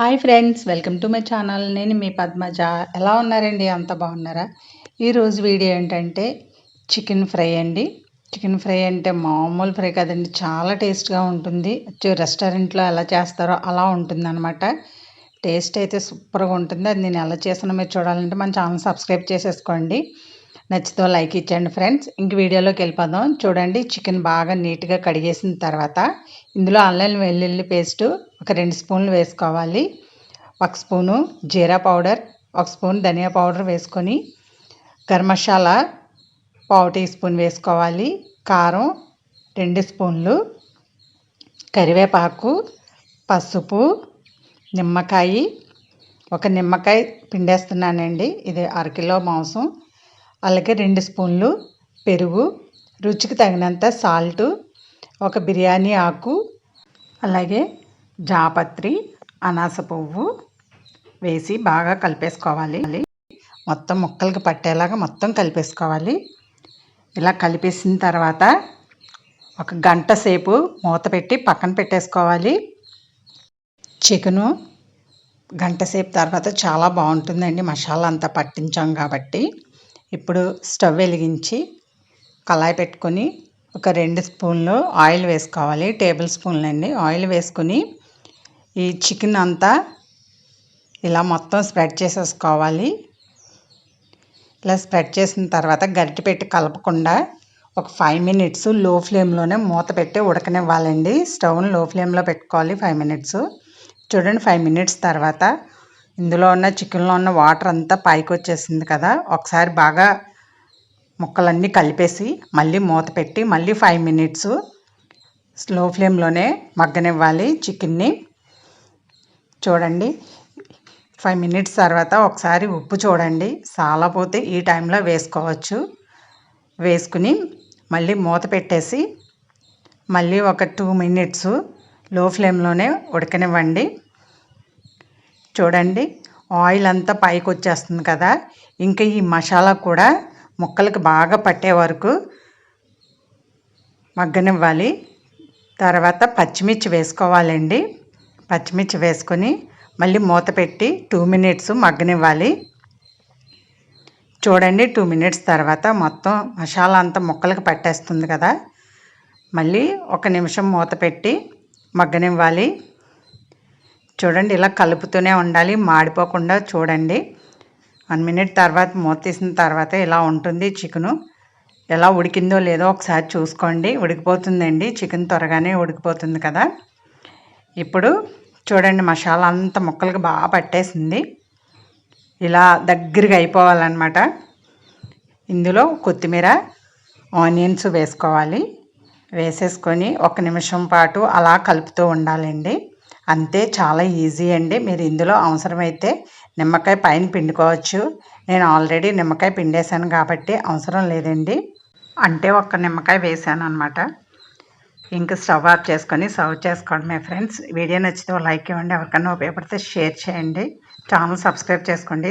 Hi friends welcome to my channel. నేను మీ పద్మజ. ఎలా ఉన్నారండి? అంత బాగున్నారా? ఈరోజు వీడియో ఏంటంటే చికెన్ ఫ్రై అండి. చికెన్ ఫ్రై అంటే మామూలు ఫ్రై కదండి. చాలా టేస్ట్గా ఉంటుంది. రెస్టారెంట్లో ఎలా చేస్తారో అలా ఉంటుంది అనమాట టేస్ట్ అయితే సూపర్గా ఉంటుంది. అది నేను ఎలా చేసానో మీరు చూడాలంటే మన ఛానల్ సబ్స్క్రైబ్ చేసేసుకోండి. నచ్చితే లైక్ ఇచ్చండి ఫ్రెండ్స్. ఇంక వీడియోలోకి వెళ్ళిపోదాం. చూడండి చికెన్ బాగా నీట్గా కడిగేసిన తర్వాత ఇందులో ఆన్లైన్ వెల్లుల్లి పేస్టు ఒక రెండు స్పూన్లు వేసుకోవాలి. ఒక స్పూను జీరా పౌడర్ ఒక స్పూన్ ధనియా పౌడర్ వేసుకొని గరం మసాలా పావు టీ స్పూన్ వేసుకోవాలి. కారం రెండు స్పూన్లు కరివేపాకు పసుపు నిమ్మకాయ. ఒక నిమ్మకాయ పిండేస్తున్నానండి. ఇది అరకిలో మాంసం. అలాగే రెండు స్పూన్లు పెరుగు రుచికి తగినంత సాల్టు ఒక బిర్యానీ ఆకు అలాగే జాపత్రి అనాస పువ్వు వేసి బాగా కలిపేసుకోవాలి. మొత్తం ముక్కలకి పట్టేలాగా మొత్తం కలిపేసుకోవాలి. ఇలా కలిపేసిన తర్వాత ఒక గంట సేపు మూత పెట్టి పక్కన పెట్టేసుకోవాలి. చికెను గంట సేపు తర్వాత చాలా బాగుంటుందండి. మసాలా అంతా పట్టించాం కాబట్టి. ఇప్పుడు స్టవ్ వెలిగించి కళాయి పెట్టుకొని ఒక రెండు స్పూన్లు ఆయిల్ వేసుకోవాలి టేబుల్ స్పూన్లు అండి ఆయిల్ వేసుకొని ఈ చికెన్ అంతా ఇలా మొత్తం స్ప్రెడ్ చేసేసుకోవాలి. ఇలా స్ప్రెడ్ చేసిన తర్వాత గరిటె పెట్టి కలపకుండా ఒక ఫైవ్ మినిట్స్లో ఫ్లేమ్లోనే మూత పెట్టి ఉడకనివ్వాలండి. స్టవ్ని లో ఫ్లేమ్లో పెట్టుకోవాలి ఫైవ్ మినిట్స్. చూడండి ఫైవ్ మినిట్స్ తర్వాత ఇందులో ఉన్న చికెన్లో ఉన్న వాటర్ అంతా పైకి వచ్చేసింది కదా. ఒకసారి బాగా ముక్కలన్నీ కలిపేసి మళ్ళీ మూత పెట్టి మళ్ళీ ఫైవ్ మినిట్స్ స్లో ఫ్లేమ్లోనే మగ్గనివ్వాలి చికెన్ని. చూడండి ఫైవ్ మినిట్స్ తర్వాత ఒకసారి ఉప్పు చూడండి. సాలపోతే ఈ టైంలో వేసుకోవచ్చు. వేసుకుని మళ్ళీ మూత పెట్టేసి మళ్ళీ ఒక టూ మినిట్స్లో ఫ్లేమ్లోనే ఉడకనివ్వండి. చూడండి. ఆయిల్ అంతా పైకి వచ్చేస్తుంది కదా. ఇంకా ఈ మసాలా కూడా ముక్కలకి బాగా పట్టే వరకు మగ్గనివ్వాలి. తర్వాత పచ్చిమిర్చి వేసుకోవాలండి. పచ్చిమిర్చి వేసుకొని మళ్ళీ మూత పెట్టి టూ మినిట్స్ మగ్గనివ్వాలి. చూడండి టూ మినిట్స్ తర్వాత మొత్తం మసాలా అంతా ముక్కలకి పట్టేస్తుంది కదా. మళ్ళీ ఒక నిమిషం మూత పెట్టి మగ్గనివ్వాలి. చూడండి ఇలా కలుపుతూనే ఉండాలి మాడిపోకుండా చూడండి. వన్ మినిట్ తర్వాత మూత తీసిన తర్వాత ఇలా ఉంటుంది చికెను. ఎలా ఉడికిందో లేదో ఒకసారి చూసుకోండి. ఉడికిపోతుందండి చికెన్ త్వరగానే ఉడికిపోతుంది కదా. ఇప్పుడు చూడండి మసాలా అంత ముక్కలకి బాగా పట్టేసింది. ఇలా దగ్గరగా అయిపోవాలన్నమాట. ఇందులో కొత్తిమీర ఆనియన్స్ వేసుకోవాలి. వేసేసుకొని ఒక నిమిషం పాటు అలా కలుపుతూ ఉండాలండి. అంతే చాలా ఈజీ అండి. మీరు ఇందులో అవసరమైతే నిమ్మకాయ పైన పిండుకోవచ్చు. నేను ఆల్రెడీ నిమ్మకాయ పిండేశాను కాబట్టి అవసరం లేదండి. అంటే ఒక్క నిమ్మకాయ వేసాను అనమాట ఇంకా స్టవ్ ఆఫ్ చేసుకొని సర్వ్ చేసుకోండి మీ ఫ్రెండ్స్. వీడియో నచ్చితే లైక్ ఇవ్వండి. ఎవరికైనా ఉపయోగపడితే షేర్ చేయండి. ఛానల్ సబ్స్క్రైబ్ చేసుకోండి.